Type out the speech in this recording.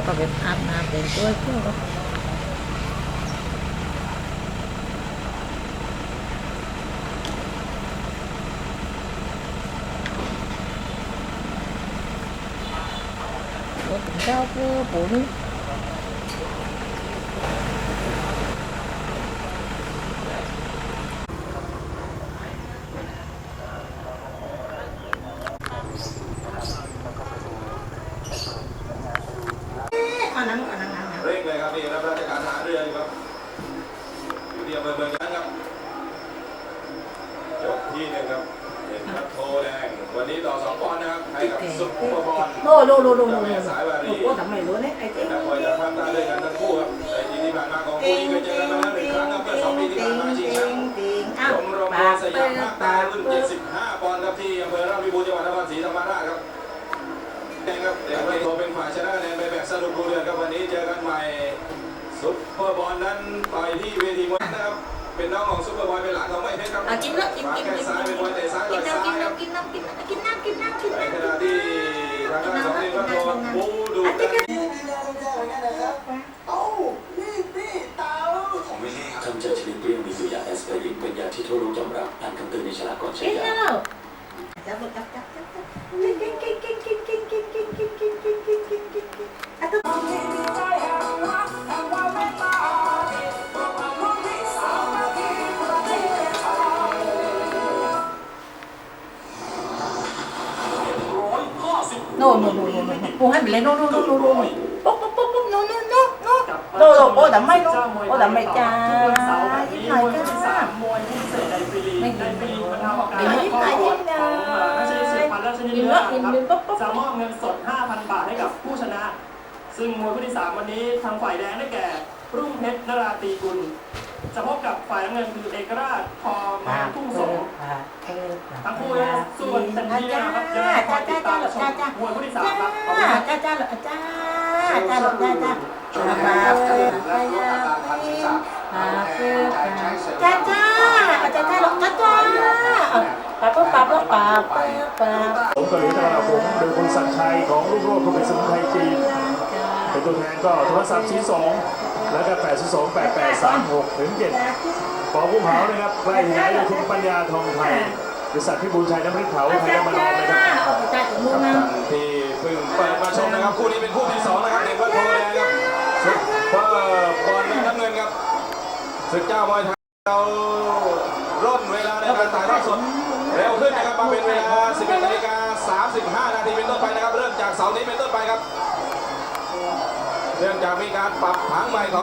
แล้วก็ไปอาบน้ำแต่งตัวเพื่อเจ้าผู้下播不呢？Ờ, nắng, ờ, nắng, nắng, nắng. เร่งเลยครับนี่รับราชการทหารเรืออยู่ครับอยู่ที่อำเภอเมืองนั้นครับยกที่หนึ่งครับเห็นครับโทแดงวันนี้ต่อสองปอนด์นะครับให้กับซุปเปอร์บอล Đồ, đồ, đồ, đồ, đồ, เจ้า đồ, แม่ đồ. สายวารี Một cô tắm mày luôn đấy, ai thế? และคอยจะทำตาด้วยกันทั้งคู่ครับในทีที่ผ่านมาของคู่นี้เคยเจอกันมาแล้วหนึ่งครั้งครับเมื่อสองปีที่ผ่านมาชิงแชมป์ tiếng ช áo มรม bà สยามภาคใต้ bà รุ่น bà 75ปอนด์ครับที่อำเภอราชบุรีจังหวัดนครศรีธรรมราช ครับแดงครับเด็กวัยโตเป็นฝ่ายชนะคะแนนไปแบบสรุปดูเดือดครับวันนี้เจอกันใหม่ซุปเปอร์บอลนั้นต่อยที่เวทีมวยนะครับเป็นน้องของซุปเปอร์บอลเป็นหลานของไม่เพชรครับ à kim đó kim ขวา kim แข้ง kim ซ้ายเป็นมวยเตะซ้ายต่อย kim ซ้า nam ย kim ครับกินน้ำกินน้ำกินน้ำกินน้ำกินน้ำกิน nam ขณะที่ทางด้านของทีมก็โดนบูดูกัน โน่โน่โน่โน่โน่ปูให้ไปเลยโน่โน่โน่โน่โน่ปุ๊บปุ๊บปุ๊บปุ๊บโน่โน่โน่โน่โน่โน่โอ้แต่ไม่โน่โอ้แต่ไม่จ้าทุกวันเสาร์แบบยิ้มนี้หน่อยมวยคู่ที่จ้าสามมวยคู่พิเศษไดฟรีลีไม่กยิ้ไดมฟรีลีกบรรเทาอาการยิ้มหน่อยยิ้มหน่อยของราชนิสิตพันราชนิยิ้มตแล้วยิ้มครับยิ้มปุ๊บปุ๊บจะมอบเงินสด 5,000 บาทให้กับผู้ชนะ ซึ่งมวยคู่ที่ 3 วันนี้ทางฝ่ายแดงได้แก่รุ่งเพชรนราตรีกุล จะพบกับฝ่ายน้ำเงินคือเอกราชพอมาทุ่งสงทั้งคู่นะส่วนเป็นที่นะครับยังไงคอยติดตามชมมวยคู่ที่สามครับขอบคุณครับจ้าจ้าหลบจ้าจ้าหลบจ้าจ้ามาเฟื่อาเฟื่อาเฟื่องจ้าจ้าจ้าจ้าหลบจ้าจ้าปาปบปาปปาปปาผมเกาหลีธนาผมโดยคนสัญชัยของลูกโลกคนเป็นสมุนไทยจีนเป็นตัวแทนก็โทรศัพท์ชี้สอง แล้วก็แปดสองแปดแปดสามหกถึงเจ็ดปอกุ้งเผานะครับใกล้ที่ไหนเลยคุณปัญญาทองไทยบริษัทพิบูลชัยน้ำพริกเผาไทยน้ำมันนองนะครับจ้ามือครับท่านที่เพิ่งเปิดมาชมนะครับ คู่นี้เป็นคู่ที่สองนะครับเด็กวัดโพแดงครับซุปเปอร์บอลน้ำเงินครับศึกเจ้ามวยไทยเราร่นเวลาในการถ่ายทอดสดเร็วขึ้นนะครับมาเป็นเวลา 11นาฬิกา35 นาทีเป็นต้นไปนะครับ เริ่มจากเสาร์นี้เป็นต้นไปครับ เนื่องจากมีการปรับผังใหม่ของ